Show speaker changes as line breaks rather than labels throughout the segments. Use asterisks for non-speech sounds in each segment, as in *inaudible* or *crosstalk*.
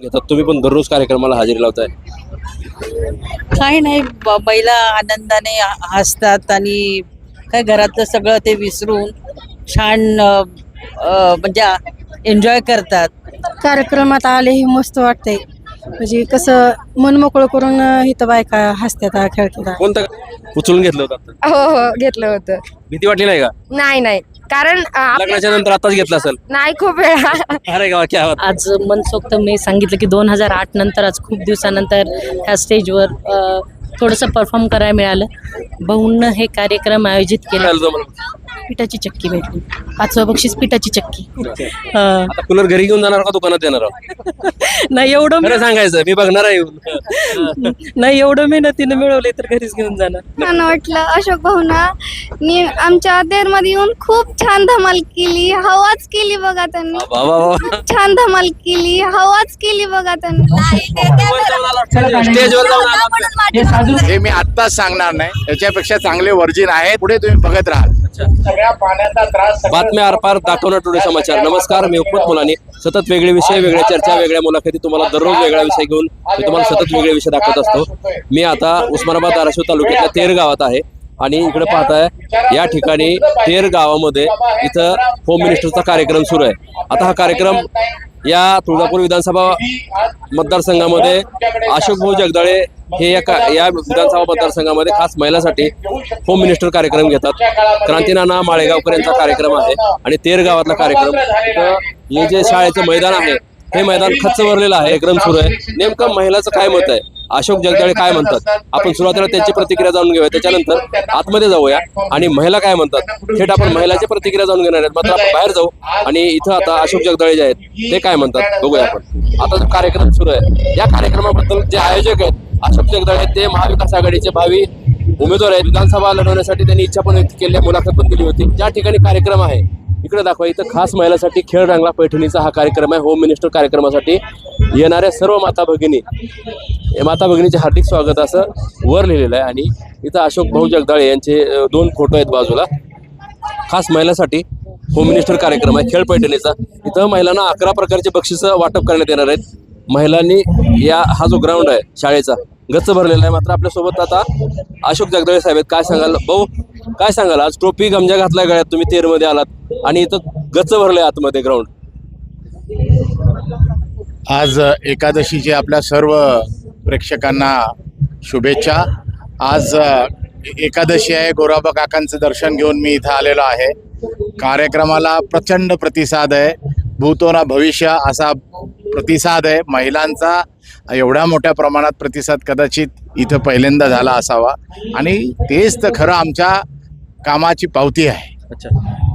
घेतात तुम्ही पण दररोज कार्यक्रमाला हजेरी लावताय.
काही नाही ब- महिला आनंदाने ह- हसतात आणि काय घरातलं सगळं ते विसरून छान अ, अ, म्हणजे एन्जॉय करतात.
कार्यक्रमात आले हे मस्त वाटतंय. म्हणजे कसं मन मोकळं करून अं, इथं बायका हसतात खेळतात.
कोणतं उचलून घेतलं होतं?
हो हो घेतलं होतं.
भीती वाटली नाही का?
नाही नाही. कारण अ, आपल्या-
लग्नाच्या नंतर आताच घेतलं असेल
नाही खूप वेळा
अरे गा क्या बात.
आज मनसोक्त मी सांगितलं की दोन हजार आठ नंतर आज खूप दिवसानंतर ह्या स्टेजवर अ, थोडंसं परफॉर्म करायला मिळालं भाऊंनं हे कार्यक्रम आयोजित
काय
केला
तुम्हाला?
पिठाची चक्की भेटली. पाचवं बक्षीस पिठाची चक्की. हा.
आता कूलर घरी घेऊन जाणार का दुकानात देणार? *laughs*
नाही एवढं
खरं सांगायचं मी बघणार आहे येऊन. *laughs*
नाही एवढं मेहनतीनं मिळवले तर घरीच घेऊन जाणार.
छान वाटलं अशोक भाऊना. नी आमच्या देरमध्ये येऊन खूप छान धमाल केली. हवाच केली बघा त्यांनी
वा वा वा.
छान धमाल केली. हवाच केली बघा त्यांनी
स्टेजवर जाऊन आला.
हे मी आत्ताच सांगणार नाही. याच्यापेक्षा चांगले वर्जिन आहेत. पुढे तुम्ही बघत राहाल.
बातम्या आरपार दाखवणार टुडे समाचार. नमस्कार मी उपमत मुलानी. सतत वेगळे विषय वेगळ्या चर्चा वेगळ्या मुलाखती तुम्हाला दररोज वेगळा विषय घेऊन मी तुम्हाला सतत वेगळे विषय दाखवत असतो. मी आता उस्मानाबाद धाराशिव तालुक्यातल्या तेर गावात आहे आणि इकडे पाहताय या ठिकाणी तेर गावामध्ये इथं होम मिनिस्टरचा कार्यक्रम सुरू आहे. आता हा कार्यक्रम या तुळजापूर विधानसभा मतदारसंघामध्ये अशोक भाऊ जगदाळे हे या का या विधानसभा मतदारसंघामध्ये खास महिलांसाठी होम मिनिस्टर कार्यक्रम घेतात. क्रांतीनाना माळेगावकर यांचा कार्यक्रम आहे आणि तेर गावातला कार्यक्रम. हे जे शाळेचं मैदान आहे हे मैदान खच्च भरलेलं आहे एकदम सुरू आहे. नेमकं महिलाचं काय मत आहे? अशोक जगदाळे काय म्हणतात? आपण सुरुवातीला त्यांची प्रतिक्रिया जाणून घेऊया. त्याच्यानंतर आतमध्ये जाऊया. आणि महिला काय म्हणतात? थेट आपण महिलाची प्रतिक्रिया जाणून घेणार आहेत. मात्र आपण बाहेर जाऊ. आणि इथं आता अशोक जगदाळे जे आहेत ते काय म्हणतात? बघूया आपण. आता जो कार्यक्रम सुरू आहे या कार्यक्रमाबद्दल जे आयोजक आहेत अशोक जगदाळे ते महाविकास आघाडीचे भावी उमेदवार आहेत. विधानसभा लढवण्यासाठी त्यांनी इच्छा पण व्यक्त केली मुलाखत पण दिली होती. ज्या ठिकाणी कार्यक्रम आहे इकडे दाखवा इथं खास महिलांसाठी खेळ रंगला पैठणीचा हा कार्यक्रम आहे. होम मिनिस्टर कार्यक्रमासाठी येणाऱ्या सर्व माता भगिनी माता भगिनीचे हार्दिक स्वागत असं वर लिहिलेलं आहे. आणि इथं अशोक भाऊ जगदाळे यांचे दोन फोटो आहेत बाजूला. खास महिलांसाठी होम मिनिस्टर कार्यक्रम आहे खेळ पैठणीचा. इथं महिलांना अकरा प्रकारचे बक्षीस वाटप करण्यात येणार आहेत. महिलांनी या हा जो ग्राउंड आहे शाळेचा गच्च भरलेला आहे. मात्र आपल्यासोबत आता अशोक जगदाळे साहेब आहेत. काय सांगाल? भाऊ काय सांगाल? आज टोपी गमजा घातला गळ्यात तुम्ही तेरमध्ये आलात. आणि इथं गच्च भरलंय आतमध्ये ग्राउंड
आज एकादशीचे आपल्या सर्व प्रेक्षकांना शुभेच्छा. आज एकादशी आहे. गोराबा काकांचं दर्शन घेऊन मी इथं आलेलो आहे. कार्यक्रमाला प्रचंड प्रतिसाद आहे. भूतोना भविष्य असा प्रतिसाद आहे. महिलांचा एवढ्या मोठ्या प्रमाणात प्रतिसाद कदाचित इथं पहिल्यांदा झाला असावा. आणि तेच तर खरं आमच्या कामाची पावती आहे.
अच्छा.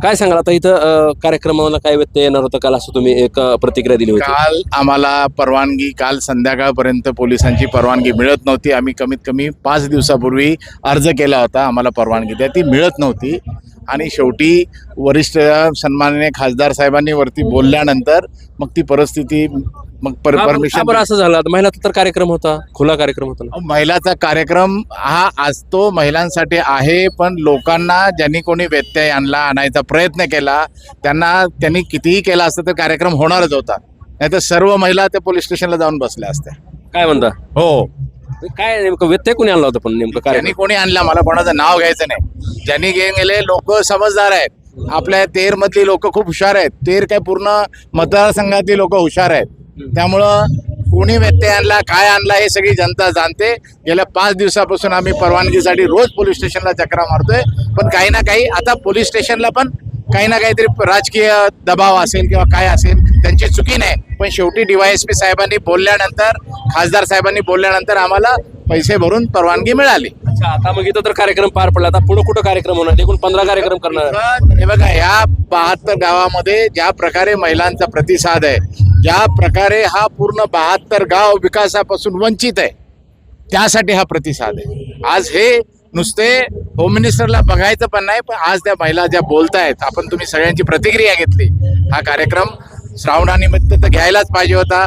काय सांगाल आता इथं अ, कार्यक्रमाला काय व्यत्यय येणार होतं? काल असं तुम्ही एक प्रतिक्रिया दिली होती.
काल आम्हाला परवानगी काल संध्याकाळपर्यंत पोलिसांची परवानगी मिळत नव्हती. आम्ही कमीत कमी पाच दिवसापूर्वी अर्ज केला होता आम्हाला परवानगी द्या. ती मिळत नव्हती. आणि शेवटी वरिष्ठ सन्माननीय खासदार साहेबांनी वरती बोलल्यानंतर मग ती परिस्थिती मग पर
का बरं- का
परमिशन
बरं असं झालं. आता महिलाचा तर कार्यक्रम होता खुला कार्यक्रम होता ना.
महिलाचा कार्यक्रम हा असतो महिलांसाठी आहे पण लोकांना ज्यांनी कोणी व्यत्यय आणला आणायचा प्रयत्न केला त्यांना त्यांनी कितीही केला असतं तर कार्यक्रम होणारच होता. नाही तर सर्व महिला त्या पोलीस स्टेशनला जाऊन बसल्या असत्या.
काय म्हणता?
हो.
काय नेमकं व्यत्यय कोणी आणला होता पण नेमकं
ज्यांनी
कार्यक्रम
कोणी आणला मला कोणाचं नाव घ्यायचं नाही. ज्यांनी घेऊन गेले लोक समजदार आहेत. आपल्या तेर मधली लोक खूप हुशार आहेत. तेर काय पूर्ण मतदारसंघातली लोक हुशार आहेत. त्यामुळं कोणी व्यत्यय आणला काय आणला हे सगळी जनता जाणते. गेल्या पाच दिवसापासून आम्ही परवानगीसाठी रोज पोलीस स्टेशनला चक्रा मारतोय. पण काही ना काही आता पोलीस स्टेशनला पण काही ना काहीतरी राजकीय दबाव असेल किंवा काय असेल त्यांची चुकी नाही. पण शेवटी डीवायएसपी साहेबांनी बोलल्यानंतर खासदार साहेबांनी बोलल्यानंतर आम्हाला पैसे भरून परवानगी मिळाली.
अच्छा आता मग इथं तर कार्यक्रम पार पडला. आता पुढे कुठं कार्यक्रम होणार? एकूण पंधरा कार्यक्रम करणार.
हे बघा या बहात्तर गावामध्ये ज्या प्रकारे महिलांचा प्रतिसाद आहे ज्या प्रकारे हा पूर्ण बहात्तर गाव विकासापासून वंचित आहे त्यासाठी हा प्रतिसाद आहे. आज हे नुसते होम मिनिस्टरला बघायचं पण नाही पण आज त्या महिला ज्या बोलतायत आपण तुम्ही सगळ्यांची प्रतिक्रिया घेतली. हा कार्यक्रम श्रावणानिमित्त तर घ्यायलाच पाहिजे होता.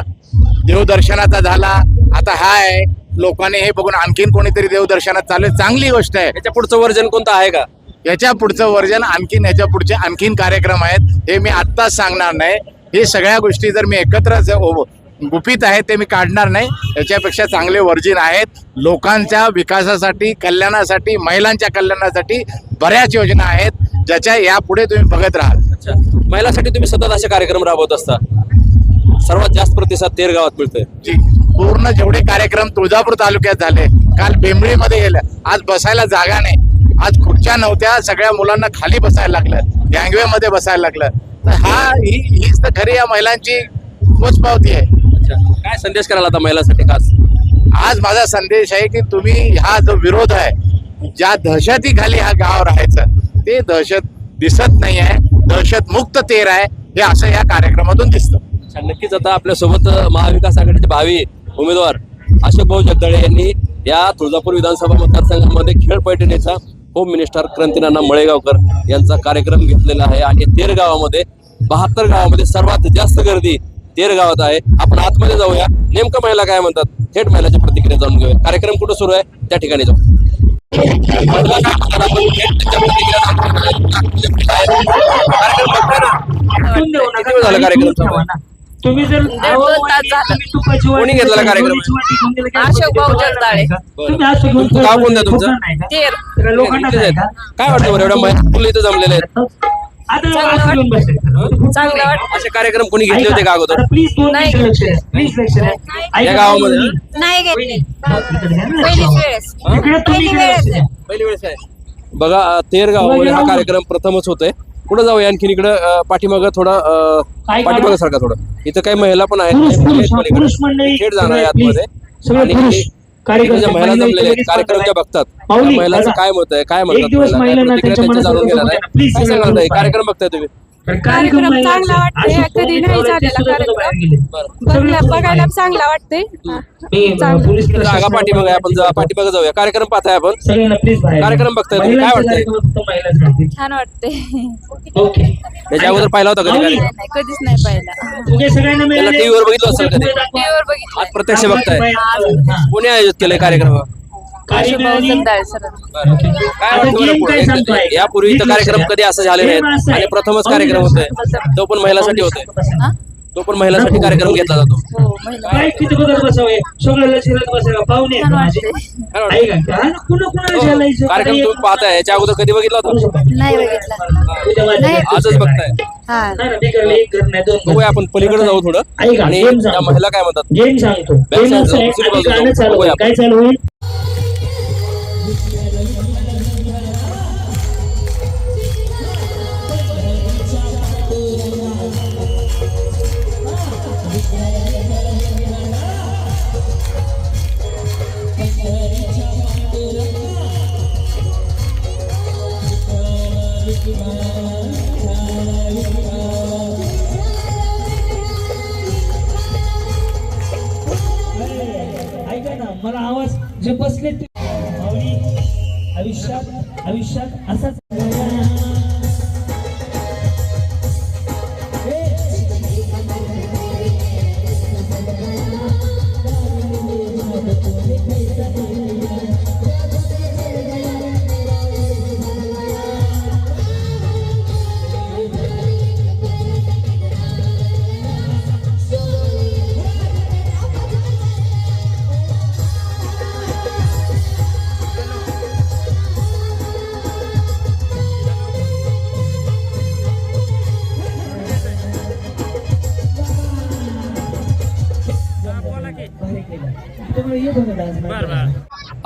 देवदर्शनाचा झाला आता हा आहे. लोकांनी हे बघून आणखीन कोणीतरी देवदर्शनात चालेल चांगली गोष्ट आहे.
याच्या पुढचं वर्जन कोणतं आहे का?
याच्या पुढचं वर्जन आणखीन याच्या पुढचे आणखीन कार्यक्रम आहेत हे मी आत्ताच सांगणार नाही. हे सगळ्या गोष्टी जर मी एकत्र ज- ओ- गुपित आहे ते मी काढणार नाही. त्याच्यापेक्षा चांगले वर्जिन आहेत. लोकांच्या विकासासाठी कल्याणासाठी महिलांच्या कल्याणासाठी बऱ्याच योजना आहेत ज्याच्या यापुढे तुम्ही बघत राहाल.
अच्छा. महिलांसाठी तुम्ही सतत असे कार्यक्रम राबवत असता. सर्वात जास्त प्रतिसाद तेर गावात मिळतोय.
जी. पूर्ण जेवढे कार्यक्रम तुळजापूर तालुक्यात झाले काल बेंबळीमध्ये गेले आज बसायला जागा नाही. आज खुर्च्या नव्हत्या सगळ्या मुलांना खाली बसायला लागलं गँगवे मध्ये बसायला लागलं. तर हा ही हीच तर खरी या महिलांची पोचपावती आहे.
अच्छा. काय संदेश करायला आता महिलांसाठी खास?
आज माझा संदेश आहे की तुम्ही हा जो विरोध आहे ज्या दहशतीखाली हा गाव राहायचं ते दहशत दिसत नाही आहे दहशत मुक्त तेर आहे हे असं या कार्यक्रमातून दिसतं.
अच्छा, नक्कीच आता आपल्यासोबत महाविकास आघाडीचे भावी उमेदवार अशोक भाऊ जगदळे यांनी या तुळजापूर विधानसभा मतदारसंघामध्ये खेळ पैठणीचा होम मिनिस्टर क्रांतीनाना मळेगावकर यांचा कार्यक्रम घेतलेला आहे. आणि तेर गावामध्ये बहात्तर गावामध्ये सर्वात जास्त गर्दी तेर गावात आहे. आपण आतमध्ये जाऊया. नेमकं महिला काय म्हणतात? थेट महिलाच्या प्रतिक्रिया जाणून घेऊया. कार्यक्रम कुठं सुरू आहे? त्या ठिकाणी जाऊ. कार्यक्रम झाला कार्यक्रम?
तुम्ही जर.
कोणी घेतलेला कार्यक्रम?
अशोक भाऊ जगदाळे.
तुमचं गाव कोणतं तुमचं?
तेर.
लोकांना
इथेच आहेत. काय वाटतं बरं एवढ्या मुलं इथं जमलेले आहेत? असे कार्यक्रम कोणी घेतले होते का अगोदर. या. गावामध्ये?
नाही घेतली.
पहिली वेळेस. आहे. बघा अं, तेर गावामध्ये हा कार्यक्रम प्रथमच होतोय. पुढे जाऊया आणखीन इकडे पाठीमागं थोडा पाठीमागं सारखा थोडं. इथं काही महिला पण आहेत थेट जाणार आहे आतमध्ये. आणि कार्यक्रम बघतात. महिलांचं. काय मत आहे काय म्हणतात? काय जाणून घेणार आहे?
सगळे
कार्यक्रम बघताय तुम्ही.
कार्यक्रम
चांगला वाटतोय. कधी नाही झालेला कार्यक्रम. बघायला चांगला वाटतंय.
जागा पाठीमागे आपण जा- पाठीमागे जाऊया. कार्यक्रम पाहताय आपण. कार्यक्रम बघताय तुम्ही, काय वाटतंय?
वाटतंय
छान वाटते
ओके.
याच्या अगोदर पाहिला होता कधी?
कधीच नाही पाहिला?
टीव्हीवर बघितलं असेल कधी?
टीव्हीवर बघितलं
आज प्रत्यक्ष बघताय. कोणी आयोजित केलंय कार्यक्रम? काय
काय सांगतोय?
यापूर्वी इथं कार्यक्रम कधी असं झाले नाहीत
आहे.
आणि प्रथमच कार्यक्रम होतोय. तो पण महिलांसाठी होतोय. तो पण महिलांसाठी कार्यक्रम घेतला जातो.
हो
काय.
काय
हा?
कार्यक्रम तुम्ही पाहताय. याच्या अगोदर कधी बघितला होता? आजच बघताय.
हा.
बघूया आपण. पलीकडे जाऊ थोडं. आणि. महिला काय म्हणतात?
गेम सांगतो.
Back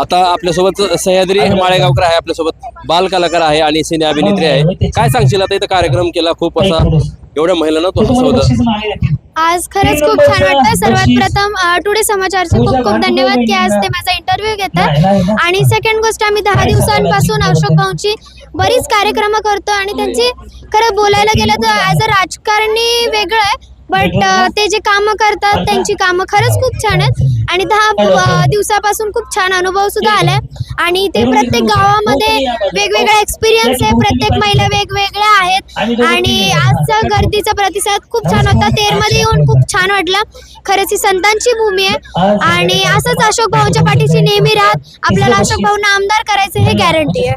आता आपल्यासोबत सह्याद्री माळेगावकर आहे आपल्यासोबत बाल कलाकार आहे आणि सिने अभिनेत्री आहे. काय सांगशील आता इथं कार्यक्रम केला खूप असा? एवढ्या महिलांना तो हसवलं
आज खरंच खूप छान वाटतं सर्वात प्रथम टुडे समाचारचे खूप खूप धन्यवाद की आज ते माझा इंटरव्ह्यू घेतात. आणि सेकंड गोष्ट आम्ही दहा दिवसांपासून अशोक भाऊची बरीच कार्यक्रम करतो आणि त्यांची खरं बोलायला गेलं तर ॲज अ राजकारणी वेगळं आहे. बट ते जे कामं करतात त्यांची कामं खरंच खूप छान आहेत. आणि दहा दिवसापासून खूप छान अनुभव सुद्धा आलाय. आणि ते प्रत्येक गावामध्ये वेगवेगळा एक्सपिरियन्स आहे. प्रत्येक महिला वेगवेगळ्या आहेत. आणि आजचा गर्दीचा प्रतिसाद खूप छान होता. तेरमध्ये येऊन खूप छान वाटलं. खरंच ही संतांची भूमी आहे. आणि असंच अशोक भाऊंच्या पाठीशी नेहमी राहत. आपल्याला अशोक भाऊंना आमदार करायचं हे गॅरंटी आहे.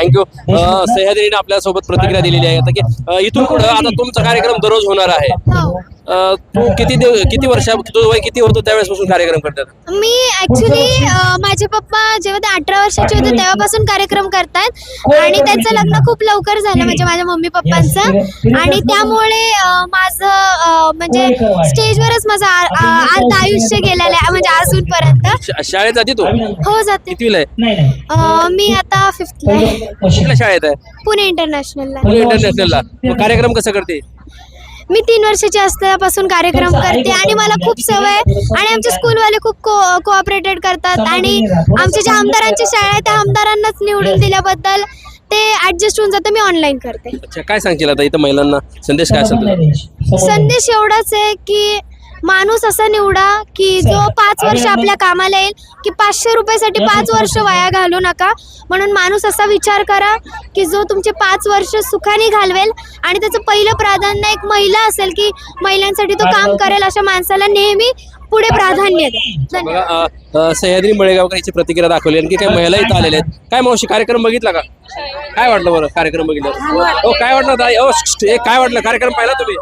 थँक्यू सह्याद्रीने आपल्यासोबत प्रतिक्रिया दिलेली आहे. आता की इथून पुढे आता तुमचा कार्यक्रम दररोज होणार आहे.
हो.
अं, तू किती दिव- किती वर्ष तुझं वय किती होतं त्यावेळेसपासून कार्यक्रम करतात?
मी ऍक्च्युली माझे पप्पा जेव्हा ते अठरा वर्षाचे होते तेव्हापासून कार्यक्रम करतात. आणि त्यांचं लग्न खूप लवकर झालं म्हणजे माझ्या मम्मी पप्पांचं. आणि त्यामुळे अं, माझं अं, म्हणजे स्टेजवरच माझं आ- आ- अर्ध आयुष्य गेलेलं आहे म्हणजे अजूनपर्यंत
शा- शाळेत जाती तू?
हो जाते.
कितवीला आहे?
अं, मी आता फिफ्थला आहे.
कुठल्या शाळेत आहे?
पुणे इंटरनॅशनलला
पुणे इंटरनॅशनलला मग कार्यक्रम कसं करते?
मी तीन वर्षाची असल्यापासून कार्यक्रम करते आणि मला खूप सवय आहे आणि आमचे स्कूलवाले खूप को कोऑपरेटेड करतात आणि आमच्या ज्या आमदारांची शाळा आहे त्या आमदारांनाच निवडून दिल्याबद्दल ते ऍडजस्ट होऊन जातं मी ऑनलाईन करते.
अच्छा काय सांगशील आता इथं महिलांना? संदेश काय असेल तुझा?
संदेश एवढाच आहे की माणूस असा निवडा की जो पाच वर्ष आपल्या कामाला येईल की पाचशे रुपयासाठी पाच वर्ष वाया घालू नका. म्हणून माणूस असा विचार करा की जो तुमचे पाच वर्ष सुखाने घालवेल आणि त्याचं पहिलं प्राधान्य एक महिला असेल की महिलांसाठी तो काम करेल अशा माणसाला नेहमी पुढे प्राधान्य द्या.
बघा
धन्यवाद.
अ, अ, सह्याद्री मळेगावकर याची प्रतिक्रिया दाखवली आणखी काही महिला इथं आलेल्या आहेत. काय मावशी कार्यक्रम बघितला का? काय वाटलं बरं कार्यक्रम बघितलं? हो काय वाटलं ताई? ओ हे काय वाटलं? कार्यक्रम पाहिला तुम्ही?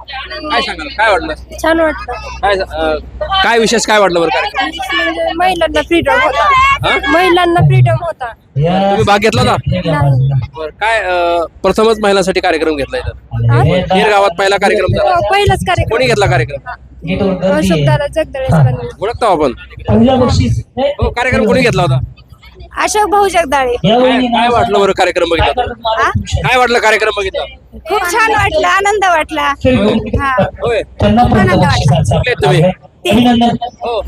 काय सांगाल? काय वाटलं?
छान वाटतं
काय अ, काय विशेष काय वाटलं बरं कार्यक्रम?
महिलांना फ्रीडम होता? महिलांना फ्रीडम होता.
तुम्ही भाग घेतला का बरं काय अ, प्रथमच महिलांसाठी कार्यक्रम घेतला इथं? गावात पहिला कार्यक्रम झाला.
पहिलाच कार्यक्रम.
कोणी घेतला कार्यक्रम?
अशोकदादा जगदळे सरांनी
ओळखतो आपण.
हे,
कार्यक्रम कोणी घेतला होता?
अशोक भाऊ जगदाळे.
काय वाटलं बरं कार्यक्रम बघितला?
हा?
काय वाटलं कार्यक्रम बघितला?
खूप छान वाटलं आनंद वाटला.
होय. हो.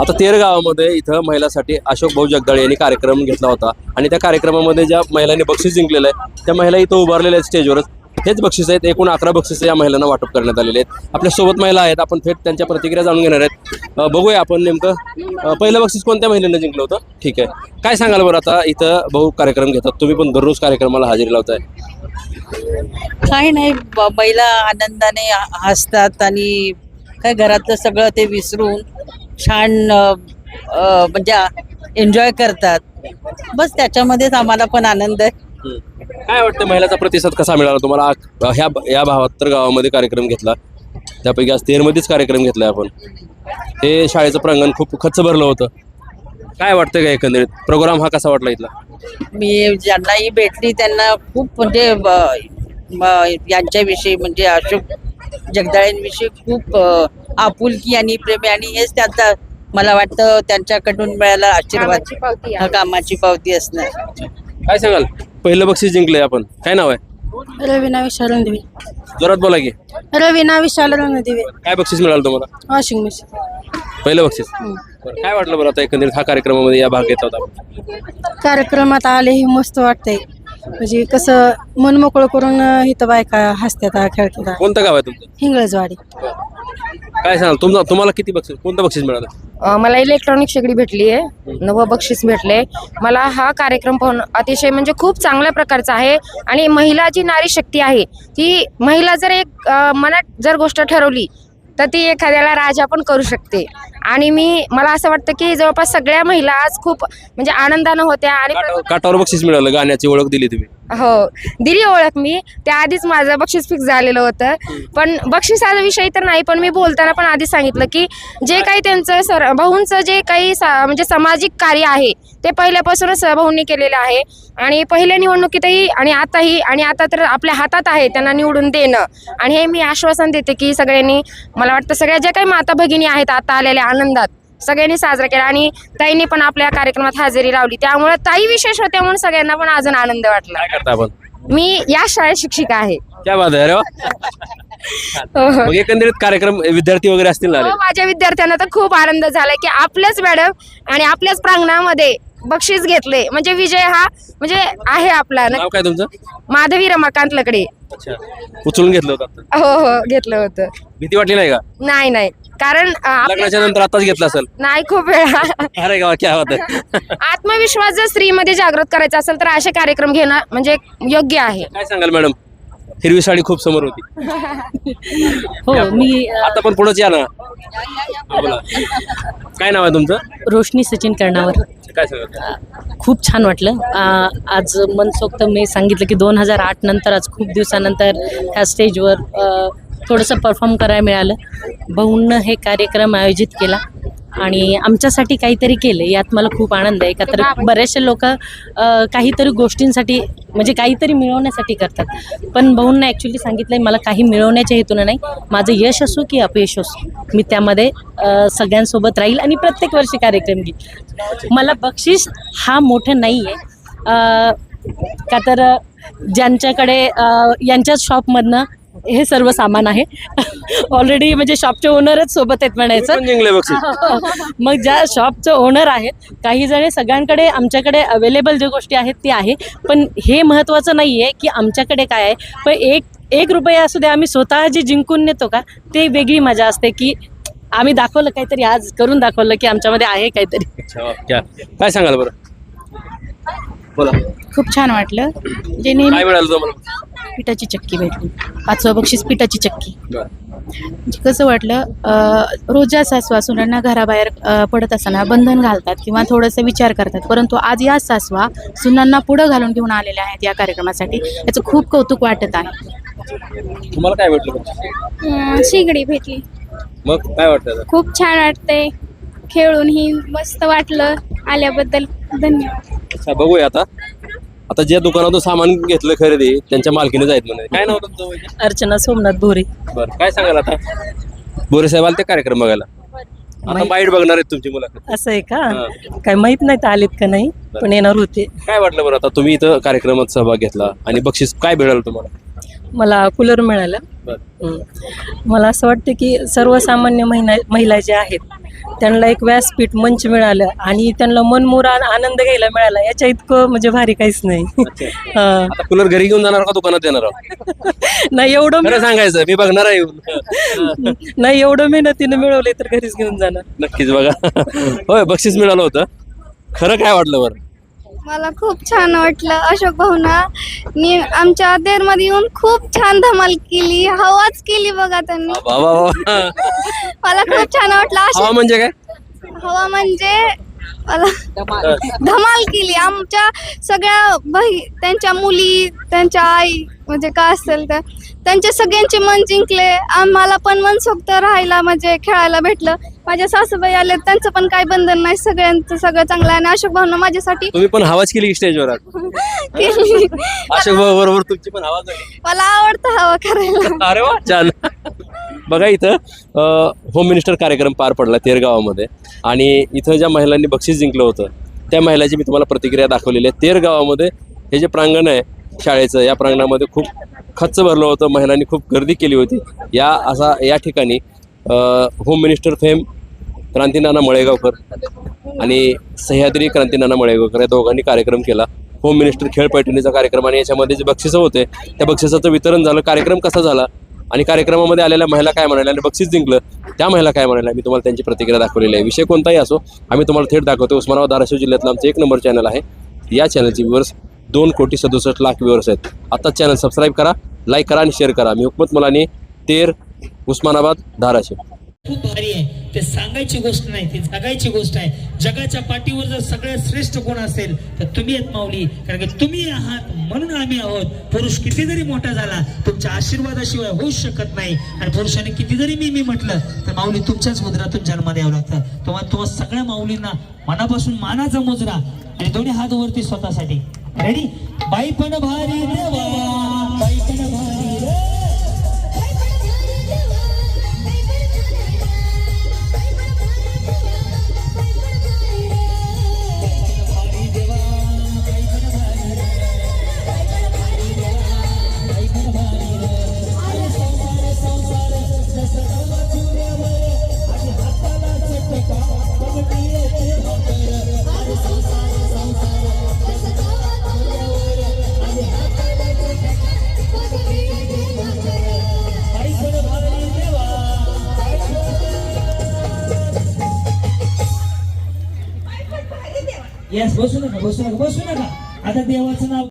आता तेर गावामध्ये इथं महिलासाठी अशोक भाऊ जगदाळे यांनी कार्यक्रम घेतला होता. आणि त्या कार्यक्रमामध्ये ज्या महिलांनी बक्षीस जिंकलेलं आहे त्या महिला इथं उभारलेल्या आहेत स्टेजवरच हेच बक्षीस आहेत. एकूण अकरा बक्षीस या महिलांना वाटप करण्यात आलेले आहेत. आपल्यासोबत महिला आहेत. आपण थेट त्यांच्या प्रतिक्रिया जाणून घेणार आहेत. बघूया आपण नेमकं पहिलं बक्षीस कोणत्या महिलेनं जिंकलं होतं? ठीक आहे. काय सांगाल बरं आता? इथं भाऊ कार्यक्रम घेतात. तुम्ही पण दररोज कार्यक्रमाला हजेरी लावताय.
काही नाही. महिला आनंदाने हसतात आणि काय घरातलं सगळं ते विसरून छान म्हणजे एन्जॉय करतात. बस त्याच्यामध्येच आम्हाला पण आनंद आहे.
काय वाटतं महिलाचा प्रतिसाद कसा मिळाला तुम्हाला? आ- ह्या या बहात्तर गावामध्ये कार्यक्रम घेतला. त्यापैकी आज तेरमध्येच कार्यक्रम घेतला आपण. हे शाळेचं प्रांगण खूप खच्च भरलं होतं. काय वाटतं का एकंदरीत? प्रोग्राम हा कसा वाटला इथला?
मी ज्यांनाही भेटली त्यांना खूप म्हणजे ब- म- यांच्याविषयी म्हणजे अशोक जगदाळेंविषयी खूप अ, आपुलकी आणि प्रेम आहे. आणि हेच त्यांचा मला वाटतं त्यांच्याकडून मिळाला आशीर्वाद. हा, कामाची पावती असणार.
काय सांगाल? पहिलं बक्षीस जिंकलंय आपण. काय नाव आहे?
रवीना विशाल रणदिवे
जोरात बोला की.
रवीना विशाल रणदिवे
काय बक्षीस मिळालं तुम्हाला?
Washing machine.
पहिलं बक्षीस. बरं, काय वाटलं बरं आता एकंदरीत हा कार्यक्रमामध्ये या भाग घेतला होता आपण?
कार्यक्रमात आले हे मस्त वाटतंय. म्हणजे कसं मन मोकळं करून इथं बायका हसत्यात खेळतात
कोणतं गाव आहे तुमचं?
हिंगळजवाडी.
काय सांगाल? तुमचं तुम्हाला किती बक्षीस कोणतं बक्षीस मिळालं?
अ, मला इलेक्ट्रॉनिक शेगडी भेटली आहे. नवं बक्षीस भेटले. मला हा कार्यक्रम पाहून अतिशय म्हणजे खूप चांगल्या प्रकारचा आहे. आणि महिला जी नारी शक्ती आहे ती महिला जर एक अ, मनात जर गोष्ट ठरवली तर ती एखाद्याला राजा पण करू शकते. आणि मी मला असं वाटतं की जवळपास सगळ्या महिला आज खूप म्हणजे आनंदानं होत्या आणि
काटावर काटावर बक्षीस मिळालं गाण्याची ओळख दिली तुम्ही.
हो. दिली ओळख मी. त्याआधीच माझं बक्षीस फिक्स झालेलं होतं. पण बक्षिसाचा विषय तर नाही पण मी बोलताना पण आधीच सांगितलं की जे काही त्यांचं सर भाऊंचं जे काही म्हणजे सामाजिक कार्य आहे ते पहिल्यापासूनच भाऊंनी केलेलं आहे. आणि पहिल्या निवडणुकीतही आणि आताही आणि आता तर आपल्या हातात आहे त्यांना निवडून देणं. आणि हे मी आश्वासन देते की सगळ्यांनी मला वाटतं सगळ्या ज्या काही माता भगिनी आहेत आता आलेल्या आनंदात सगळ्यांनी साजरा केला आणि ताईंनी पण आपल्या कार्यक्रमात हजेरी लावली. त्यामुळे ताई विशेष होत्या म्हणून सगळ्यांना पण अजून आनंद वाटला.
काय करता आपण?
मी या शाळेत शिक्षिका आहे.
क्या बात आहे अरे वा.
हो, हो.
मग एकंदरीत कार्यक्रम विद्यार्थी वगैरे असतील ना
हो? माझ्या विद्यार्थ्यांना तर खूप आनंद झाला की आपल्याच मॅडम आणि आपल्याच प्रांगणामध्ये बक्षीस घेतले. म्हणजे विजय हा म्हणजे आहे आपला. न-
नाव काय तुमचं?
माधवी रमाकांत लकडे.
अच्छा. उचलून घेतलं होतं आता.
हो हो घेतलं होतं.
भीती वाटली नाही का?
नाही नाही. कारण आपल्या-
लग्नाच्या नंतर आताच घेतलं असेल.
नाही खूप वेळा.
अरे गा क्या होत आहे. *laughs*
आत्मविश्वास जर स्त्रीमध्ये जागृत करायचा असेल तर असे कार्यक्रम घेणं म्हणजे योग्य आहे.
काय सांगाल मॅडम? हिरवी साडी खूप समोर होती.
हो मी अ,
आता पण पुढेच या ना. हा, बोला. काय नाव आहे तुमचं?
रोशनी सचिन कर्णावर.
काय सांगाल?
खूप छान वाटलं. आ, आज मनसोक्त मी सांगितलं की दोन हजार आठ नंतर आज खूप दिवसानंतर ह्या स्टेजवर अ, थोडंसं परफॉर्म करायला मिळालं. भाऊंनं हे कार्यक्रम आयोजित केला आणि आमच्यासाठी काहीतरी केलं यात मला खूप आनंद आहे. का तर बरेचसे लोक काहीतरी गोष्टींसाठी म्हणजे काहीतरी मिळवण्यासाठी करतात. पण भाऊंना ॲक्च्युली सांगितलं आहे मला काही मिळवण्याच्या हेतून नाही. माझं यश असो की अपयश असो मी त्यामध्ये सगळ्यांसोबत राहील आणि प्रत्येक वर्षी कार्यक्रम घेईल. मला बक्षीस हा मोठं नाही आहे का तर ज्यांच्याकडे यांच्याच शॉपमधनं हे सर्व सामान आहे. ऑलरेडी म्हणजे शॉपचे ओनरच सोबत आहेत म्हणायचं.
पण जिंकले बक्षीस
मग ज्या शॉपचं ओनर आहेत काही जण सगळ्यांकडे आमच्याकडे अवेलेबल ज्या गोष्टी आहेत ते आहे. पण हे महत्त्वाचं नाही आहे की आमच्याकडे काय आहे. पण एक एक रुपया असू दे आम्ही स्वतः जे जिंकून नेतो का ते वेगळी मजा असते की आम्ही दाखवलं काहीतरी आज करून दाखवलं की आमच्यामध्ये आहे काहीतरी.
क्या? काय सांगाल बरं? बोला.
खूप छान वाटलं. जे नेहमी
काय मिळालं तुम्हाला
पिठाची चक्की भेटली. पाचवं बक्षीस पिठाची चक्की. म्हणजे कसं वाटलं अं, रोजच्या सासवा सुनांना घराबाहेर पडत असताना बंधन घालतात किंवा थोडंसं विचार करतात. परंतु आज या सासवा सुनांना पुढं घालून घेऊन आलेल्या आहेत या कार्यक्रमासाठी. याचं खूप कौतुक वाटत आहे.
तुम्हाला काय भेटलं बक्षीस?
शिगडी भेटली.
मग काय वाटतं?
खूप छान वाटतंय. खेळून ही मस्त वाटलं. आल्याबद्दल धन्यवाद.
बघूया आता. आता ज्या दुकानातून सामान घेतलं खरेदी त्यांच्या मालकीने जायत म्हणे. काय नाव तुमचं? वैद्य?
अर्चना सोमनाथ भोरे.
बरं काय सांगाल आता? बोरे साहेब आले ते कार्यक्रम बघायला. आता बाईट बघणार आहेत तुमची मुलाखत.
असं आहे का. काय माहीत नाही तर आलेत का नाही पण येणार होते.
काय वाटलं बरं आता? तुम्ही इथं कार्यक्रमात सहभाग घेतला आणि बक्षीस काय मिळालं तुम्हाला?
मला कूलर मिळालं. मला असं वाटतं की सर्वसामान्य महिला महिला ज्या आहेत त्यांना एक व्यासपीठ मंच मिळालं आणि त्यांना मनमुरा आनंद घ्यायला मिळाला. याच्या इतकं म्हणजे भारी काहीच नाही. हं.
आता कूलर घरी घेऊन जाणार का दुकानात देणार आहोत? *laughs*
नाही एवढं
खरं सांगायचं मी बघणार आहे. येऊन. *laughs*
नाही एवढं मेहनतीनं मिळवले तर घरीच घेऊन जाणार.
नक्कीच बघा. होय बक्षीस मिळालं होतं. खरं काय वाटलं बरं?
मला खूप छान वाटलं. अशोक भाऊना मी आमच्या देरमध्ये येऊन खूप छान धमाल केली हवाच केली बघा त्यांनी
वा वा वा
मला खूप छान वाटलं.
हवा
अशोक
म्हणजे काय?
हवा म्हणजे मला धमाल केली. आमच्या सगळ्या बही त्यांच्या मुली त्यांच्या आई म्हणजे काय असेल तर त्यांचे सगळ्यांचे मन जिंकले. आम्हाला पण मनसोक्त राहायला म्हणजे खेळायला भेटलं. माझ्या सासूबाई आले त्यांचं पण काही बंधन नाही सगळ्यांचं सगळं चांगलं आणि अशोक भाऊनं माझ्यासाठी
तुम्ही पण हवाच केली स्टेजवर *laughs*
केली.
अशोक भाऊ बरोबर तुमची पण हवा झाली
मला आवडतं हवा करायला.
अरे वा छान. बघा इथं होम मिनिस्टर कार्यक्रम पार पडला तेर गावामध्ये आणि इथं ज्या महिलांनी बक्षीस जिंकलं होतं त्या महिलाची मी तुम्हाला प्रतिक्रिया दाखवलेली आहे. तेर गावामध्ये हे जे प्रांगण आहे शाळेचं या प्रांगणामध्ये खूप खच्च भरलं होतं. महिलांनी खूप गर्दी केली होती. या असा या ठिकाणी home minister fame Krantinana Malegaonkar आणि सह्याद्री क्रांतीनाना मळेगावकर या दोघांनी कार्यक्रम केला. होम मिनिस्टर खेळ पैठणीचा कार्यक्रम आणि याच्यामध्ये जे बक्षिसं होते त्या बक्षिसाचं वितरण झालं. कार्यक्रम कसा झाला आणि कार्यक्रमामध्ये आलेल्या महिला काय म्हणाल्या आणि बक्षीस जिंकलं त्या महिला काय म्हणाल्या? मी तुम्हाला त्यांची प्रतिक्रिया दाखवलेली आहे. विषय कोणताही असो आम्ही तुम्हाला थेट दाखवतो. उस्मानाबाद धाराशिव जिल्ह्यातलं आमचं एक नंबर चॅनल आहे. या चॅनलची व्ह्युअर्स दोन कोटी सदुसष्ट लाख व्ह्युअर्स आहेत. आता चॅनल सबस्क्राईब करा लाईक करा आणि शेअर करा. मी हुकमत मुलानी तेर उस्मानाबाद धाराशिव.
ते सांगायची गोष्ट नाही ती जगायची गोष्ट आहे. जगाच्या पाठीवर जर सगळ्यात श्रेष्ठ कोण असेल तर तुम्ही आहेत माऊली. कारण की तुम्ही आहात म्हणून आम्ही आहोत. पुरुष किती जरी मोठा झाला तुमच्या आशीर्वादाशिवाय होऊच शकत नाही. आणि पुरुषाने किती जरी मी मी म्हटलं तर माऊली तुमच्याच मुद्रातून जन्माला यावं लागतं. तेव्हा तुम्हाला सगळ्या माऊलींना मनापासून मानाचा मुजरा आणि दोन्ही हात वरती स्वतःसाठी. रेडी बाई पण भारी देवा बाई पण बसू नका बसू नका. बसू नका आता देवाचं नाव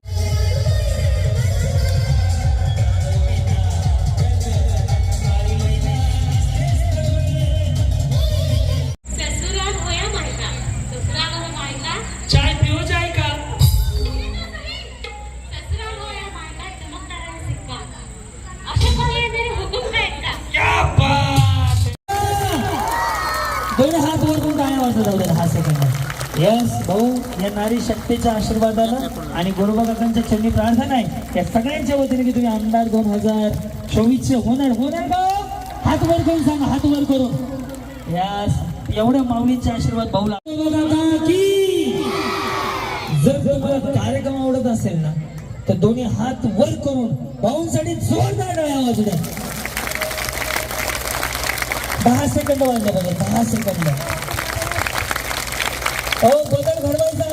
या नारी शक्तीच्या आशीर्वादानं आणि गुरुबाबांच्या चरणी प्रार्थना आहे या सगळ्यांच्या वतीने की तुम्ही आमदार दोन हजार चोवीसचे होणार होणार का हात वर करून सांगा हात वर करून. या एवढ्या माऊलींचे आशीर्वाद भाऊ हो की जर तुम्हाला कार्यक्रम आवडत असेल ना तर दोन्ही हात वर करून भाऊंसाठी जोरदार टाळ्या वाजू द्या. दहा सेकंद वाजले बघा दहा सेकंद. बदल घडवायचा